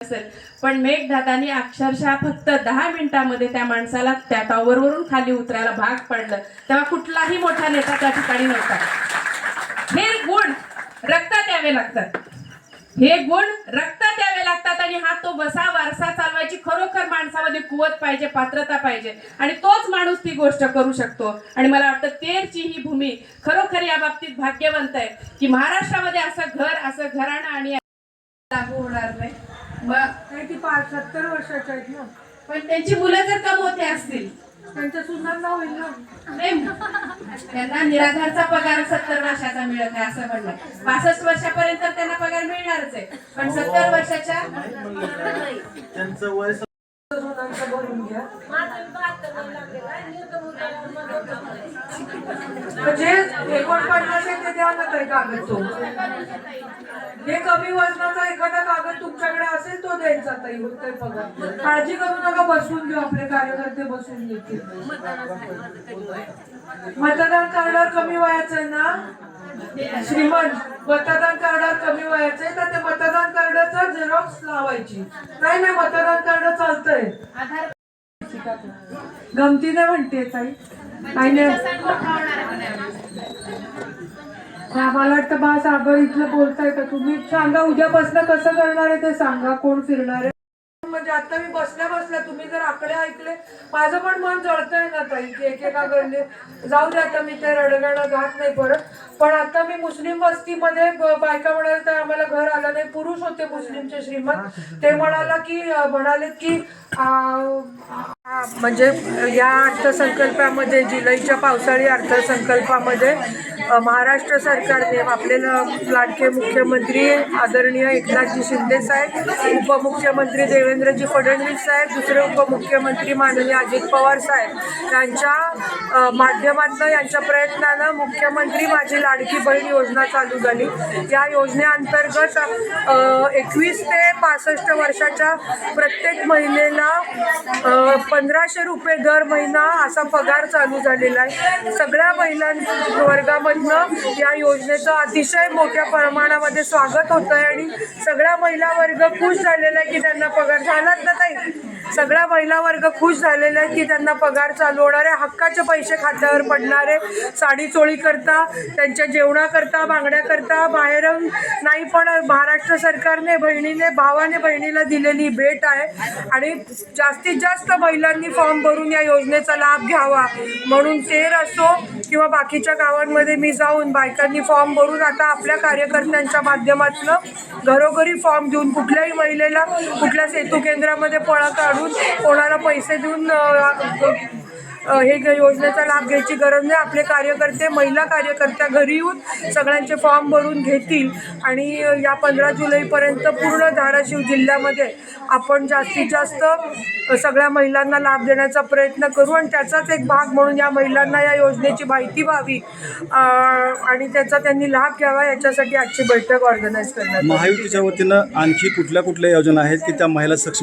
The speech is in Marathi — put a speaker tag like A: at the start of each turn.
A: असेल. पण मेघदादानी अक्षरशः फक्त दहा मिनिटांमध्ये त्या माणसाला त्या टॉवरवरून खाली उतरायला भाग पडलं. तेव्हा कुठलाही मोठा नेता त्या ठिकाणी नव्हता. हे गुण रक्तात यावे लागतात. हे गुण रक्तात यावे लागतात आणि हा तो बसा वारसा चालवायची खरोखर माणसामध्ये कुवत पाहिजे पात्रता पाहिजे. आणि तोच माणूस ती गोष्ट करू शकतो. आणि मला वाटतं तेरची ही भूमी खरोखर या बाबतीत भाग्यवंत आहे की महाराष्ट्रामध्ये असं घर असं घराणं आणि लागू होणार नाही.
B: ती पाच सत्तर वर्षाच्या आहेत ना.
A: पण त्यांची मुलं जर कमवते असतील.
B: त्यांच्या सुनांना होईल ना.
A: नाही, त्यांना निराधारचा पगार सत्तर वर्षाचा मिळत आहे असं म्हणणं पासष्ट वर्षापर्यंत त्यांना पगार मिळणारच आहे. पण सत्तर वर्षाच्या
C: त्यांचं वय
B: म्हणजे एकोणपन्नास आहे ते द्या ना ताई कागद तो. हे कमी वजनाचा एखादा कागद तो होतोय पगार काळजी करू नका बसून घेऊ आपले कार्यकर्ते बसून घेतील. मतदान कार्डावर कमी वयाचं आहे ना? श्रीमंत मतदान कार्डावर कमी वयाचं तर ते मतदान कार्डाचा झेरॉक्स लावायची. नाही नाही मतदान कार्ड चालतंय. गमतीने म्हणते ताई. काही नाही हा, मला वाटतं बा सागर इथलं बोलताय का तुम्ही? सांगा उद्यापासून कसं करणार आहे ते सांगा कोण फिरणार आहे? म्हणजे आता मी बसल्या बसल्या तुम्ही जर आकडे ऐकले माझं पण मन जळतंय ना ताई की एकेका गल्ली जाऊ दे आता मी ते रडगाणं घात नाही परत. पण आता मी मुस्लिम वस्तीमध्ये बायका म्हणाले तर आम्हाला घर आलं नाही. पुरुष होते मुस्लिमचे श्रीमंत. ते म्हणाला की अं, म्हणालेत की आ, आ, म्हणजे या अर्थसंकल्पामध्ये जुलैच्या पावसाळी अर्थसंकल्पामध्ये महाराष्ट्र सरकारने आपले लाडके मुख्यमंत्री आदरणीय एकनाथजी शिंदे साहेब उपमुख्यमंत्री देवेंद्रजी फडणवीस साहेब दुसरे उपमुख्यमंत्री माननीय अजित पवार साहेब यांच्या अ, माध्यमातनं यांच्या प्रयत्नानं मुख्यमंत्री माझी लाडकी बहीण योजना चालू झाली. या योजनेअंतर्गत एकवीस ते पासष्ट वर्षाच्या प्रत्येक महिलेला पंधराशे रुपये दर महिना असा पगार चालू झालेला आहे. सगळ्या महिलां वर्गामधनं या योजनेचं अतिशय मोठ्या प्रमाणामध्ये स्वागत होत आहे आणि सगळ्या महिला वर्ग खुश झालेला आहे की त्यांना पगार झालाच ना ताई. सगळ्या महिला वर्ग खुश झालेला आहे की त्यांना पगार चालू होणार आहे. हक्काचे पैसे खात्यावर पडणार आहे. साडी चोळी करता त्यांच्या जेवणाकरता मागण्याकरता बाहेर नाही पण महाराष्ट्र सरकारने बहिणीने भावाने बहिणीला दिलेली भेट आहे. आणि जास्तीत जास्त महिलांनी फॉर्म भरून या योजनेचा लाभ घ्यावा. म्हणून तेर असो किंवा बाकीच्या गावांमध्ये मी जाऊन बायकांनी फॉर्म भरून आता आपल्या कार्यकर्त्यांच्या माध्यमातून घरोघरी फॉर्म देऊन कुठल्याही महिलेला कुठल्या सेतू केंद्रामध्ये पळा काढून कोणाला पैसे देऊन हे योजनेचा लाभ घ्यायची गरज नाही. आपले कार्यकर्ते महिला कार्यकर्त्या घरी येऊन सगळ्यांचे फॉर्म भरून घेतील. आणि या पंधरा जुलैपर्यंत पूर्ण धाराशिव जिल्ह्यामध्ये आपण जास्तीत जास्त सगळ्या महिलांना लाभ देण्याचा प्रयत्न करू आणि त्याचाच एक भाग म्हणून या महिलांना या योजनेची माहिती व्हावी. आणि त्याचा त्यांनी लाभ घ्यावा याच्यासाठी आजची बैठक ऑर्गनाईज करणार
C: महायुतीच्या वतीनं आणखी कुठल्या कुठल्या योजना आहेत की त्या महिला सक्षम